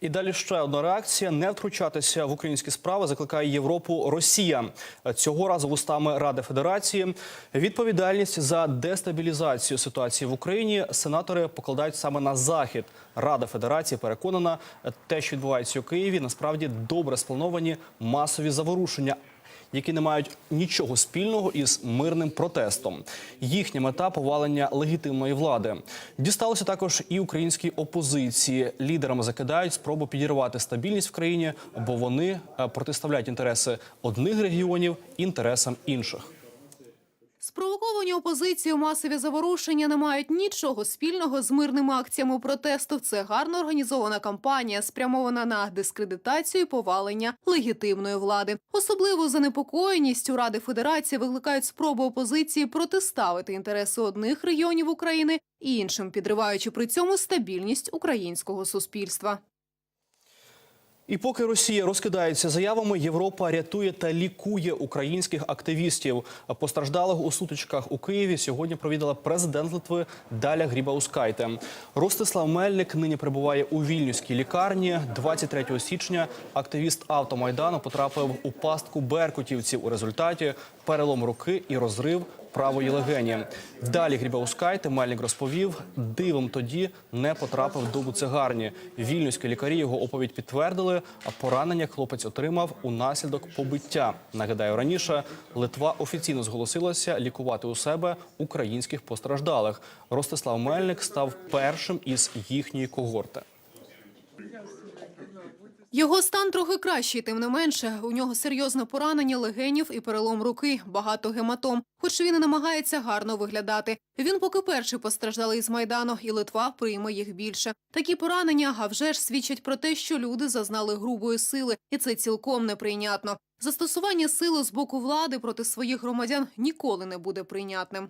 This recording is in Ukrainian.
І далі ще одна реакція: не втручатися в українські справи закликає Європу Росія. Цього разу вустами Ради Федерації відповідальність за дестабілізацію ситуації в Україні сенатори покладають саме на захід. Рада Федерації переконана, те, що відбувається у Києві, насправді добре сплановані масові заворушення. Які не мають нічого спільного із мирним протестом. Їхня мета повалення легітимної влади. Дісталося також і українській опозиції. Лідерам закидають спробу підірвати стабільність в країні, бо вони е, протиставляють інтереси одних регіонів інтересам інших. Спровоковані опозицією масові заворушення не мають нічого спільного з мирними акціями протесту. Це гарно організована кампанія, спрямована на дискредитацію і повалення легітимної влади. Особливу занепокоєність у Ради Федерації викликають спроби опозиції протиставити інтереси одних регіонів України іншим, підриваючи при цьому стабільність українського суспільства. І поки Росія розкидається заявами, Європа рятує та лікує українських активістів. Постраждалих у сутичках у Києві сьогодні провідала президент Литви Даля Грібаускайте. Ростислав Мельник нині перебуває у вільнюській лікарні. 23 січня активіст автомайдану потрапив у пастку беркутівців. У результаті перелом руки і розрив правої легені. Далі Грібаускайте Мельник розповів, дивом тоді не потрапив до буцегарні. Вільнюські лікарі його оповідь підтвердили, а поранення хлопець отримав унаслідок побиття. Нагадаю, раніше Литва офіційно зголосилася лікувати у себе українських постраждалих. Ростислав Мельник став першим із їхньої когорти. Його стан трохи кращий, тим не менше. У нього серйозне поранення легенів і перелом руки, багато гематом. Хоч він і намагається гарно виглядати. Він поки перший постраждалий з майдану, і Литва прийме їх більше. Такі поранення, а вже ж свідчать про те, що люди зазнали грубої сили, і це цілком неприйнятно. Застосування сили з боку влади проти своїх громадян ніколи не буде прийнятним.